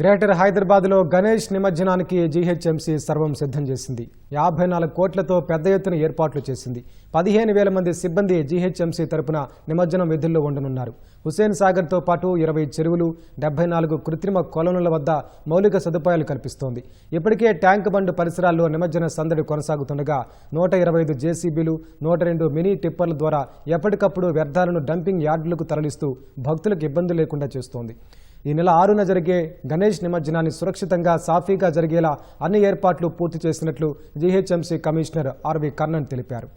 Greater హైదరాబాద్లో గణేష్ నిమజ్జనానికి GHMC సర్వం సిద్ధం చేసింది. యాభై నాలుగు కోట్లతో పెద్ద ఎత్తున ఏర్పాట్లు చేసింది. పదిహేను వేల మంది సిబ్బంది జీహెచ్ఎంసీ తరపున నిమజ్జనం విధుల్లో ఉండనున్నారు. హుస్సేన్ సాగర్తో పాటు ఇరవై చెరువులు డెబ్బై నాలుగు కృత్రిమ కొలనుల వద్ద మౌలిక సదుపాయాలు కల్పిస్తోంది. ఇప్పటికే ట్యాంక్ బండ్ పరిసరాల్లో నిమజ్జన సందడి కొనసాగుతుండగా నూట ఇరవై ఐదు జేసీబీలు నూట రెండు మినీ టిప్పర్ల ద్వారా ఎప్పటికప్పుడు వ్యర్థాలను డంపింగ్ యార్డులకు తరలిస్తూ భక్తులకు ఇబ్బంది లేకుండా చేస్తోంది. ఈ నెల ఆరున జరిగే గణేష్ నిమజ్జనాన్ని సురక్షితంగా సాఫీగా జరిగేలా అన్ని ఏర్పాట్లు పూర్తి చేసినట్లు జీహెచ్ఎంసీ కమిషనర్ ఆర్వి కర్ణన్ తెలిపారు.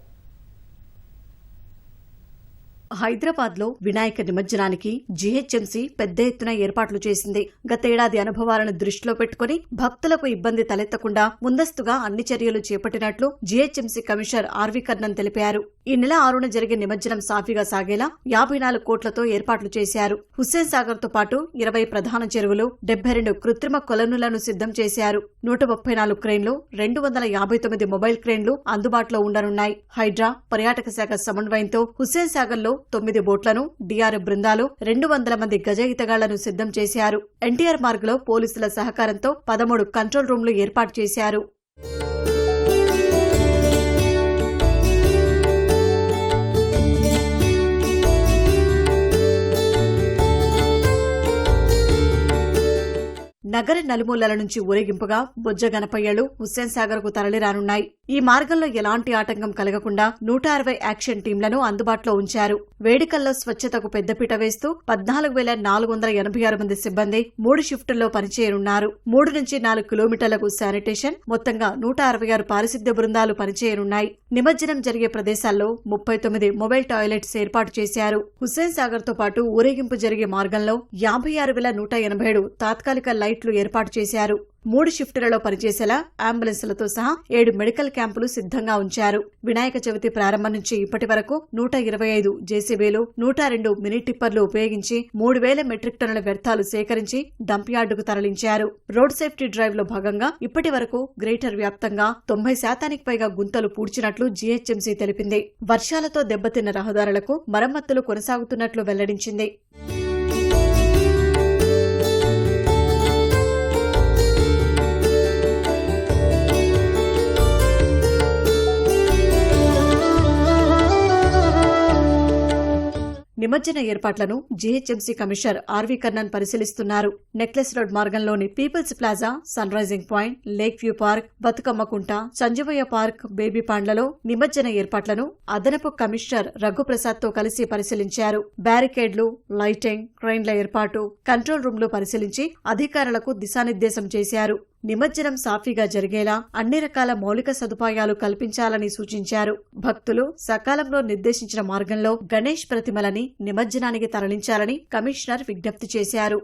హైదరాబాద్లో వినాయక నిమజ్జనానికి జీహెచ్ఎంసీ పెద్ద ఎత్తున ఏర్పాట్లు చేసింది. గతేడాది అనుభవాలను దృష్టిలో పెట్టుకుని భక్తులకు ఇబ్బంది తలెత్తకుండా ముందస్తుగా అన్ని చర్యలు చేపట్టినట్లు జీహెచ్ఎంసీ కమిషనర్ ఆర్వి కర్ణన్ తెలిపారు. ఈ నెల ఆరున జరిగే నిమజ్జనం సాఫీగా సాగేలా యాభై నాలుగు కోట్లతో ఏర్పాట్లు చేశారు. హుస్సేన్ సాగర్తో పాటు ఇరవై ప్రధాన చెరువులు డెబ్బై రెండు కృత్రిమ కొలనులను సిద్ధం చేశారు. నూట ముప్పై నాలుగు క్రేన్లు రెండు వందల యాభై తొమ్మిది మొబైల్ క్రేన్లు అందుబాటులో ఉండనున్నాయి. హైడ్రా పర్యాటక శాఖ సమన్వయంతో హుస్సేన్ సాగర్లో తొమ్మిది బోట్లను డిఆర్ఎఫ్ బృందాలు రెండు వందల మంది గజ ఈతగాళ్ళను సిద్ధం చేశారు. ఎన్టీఆర్ మార్గ్లో పోలీసుల సహకారంతో పదమూడు కంట్రోల్ రూమ్లు ఏర్పాటు చేశారు. నగర నలుమూలల నుంచి ఊరేగింపుగా బొజ్జ గణపయ్యలు హుస్సేన్ సాగర్కు తరలిరానున్నాయి. ఈ మార్గంలో ఎలాంటి ఆటంకం కలగకుండా నూట అరవై యాక్షన్ టీంలను అందుబాటులో ఉంచారు. వేడుకల్లో స్వచ్ఛతకు పెద్దపీట వేస్తూ పద్నాలుగు వేల నాలుగు వందల ఎనభై ఆరు మంది సిబ్బంది మూడు షిఫ్టుల్లో పనిచేయనున్నారు. మూడు నుంచి నాలుగు కిలోమీటర్లకు శానిటేషన్ మొత్తంగా నూట అరవై ఆరు పారిశుద్ధ్య బృందాలు పనిచేయనున్నాయి. నిమజ్జనం జరిగే ప్రదేశాల్లో ముప్పై తొమ్మిది మొబైల్ టాయిలెట్స్ ఏర్పాటు చేశారు. హుస్సేన్ సాగర్తో పాటు ఊరేగింపు జరిగే మార్గంలో యాభై ఆరు వేల నూట ఎనభై ఏడు తాత్కాలిక లైట్లు ఏర్పాటు చేశారు. మూడు షిఫ్టులలో పనిచేసేలా అంబులెన్సులతో సహా ఏడు మెడికల్ క్యాంపులు సిద్ధంగా ఉంచారు. వినాయక చవితి ప్రారంభం నుంచి ఇప్పటి వరకు నూట ఇరవై ఐదు జేసీబీలు నూట రెండు మినీ టిప్పర్లు ఉపయోగించి మూడు వేల మెట్రిక్ టన్నుల వ్యర్థాలు సేకరించి డంప్ యార్డుకు తరలించారు. రోడ్ సేఫ్టీ డ్రైవ్లో భాగంగా ఇప్పటి వరకు గ్రేటర్ వ్యాప్తంగా తొంభై శాతానికి పైగా గుంతలు పూడ్చినట్లు జీహెచ్ఎంసీ తెలిపింది. వర్షాలతో దెబ్బతిన్న రహదారులకు మరమ్మతులు కొనసాగుతున్నట్లు వెల్లడించింది. నిమజ్జన ఏర్పాట్లను జీహెచ్ఎంసీ కమిషనర్ ఆర్వి కర్ణన్ పరిశీలిస్తున్నారు. Necklace road మార్గంలోని People's Plaza Sun Rising Point Lake View Park Bathukamma Kunta Sanjeevaiah Park Baby పాండ్లలో నిమజ్జన ఏర్పాట్లను అదనపు కమిషనర్ రఘుప్రసాద్తో కలిసి పరిశీలించారు. బ్యారికేడ్లు లైటింగ్ క్రైన్ల ఏర్పాటు కంట్రోల్ రూమ్లు పరిశీలించి అధికారులకు దిశానిర్దేశం చేశారు. నిమజ్జనం సాఫీగా జరిగేలా అన్ని రకాల మౌలిక సదుపాయాలు కల్పించాలని సూచించారు. భక్తులు సకాలంలో నిర్దేశించిన మార్గంలో గణేష్ ప్రతిమలని నిమజ్జనానికి తరలించాలని కమిషనర్ విజ్ఞప్తి చేశారు.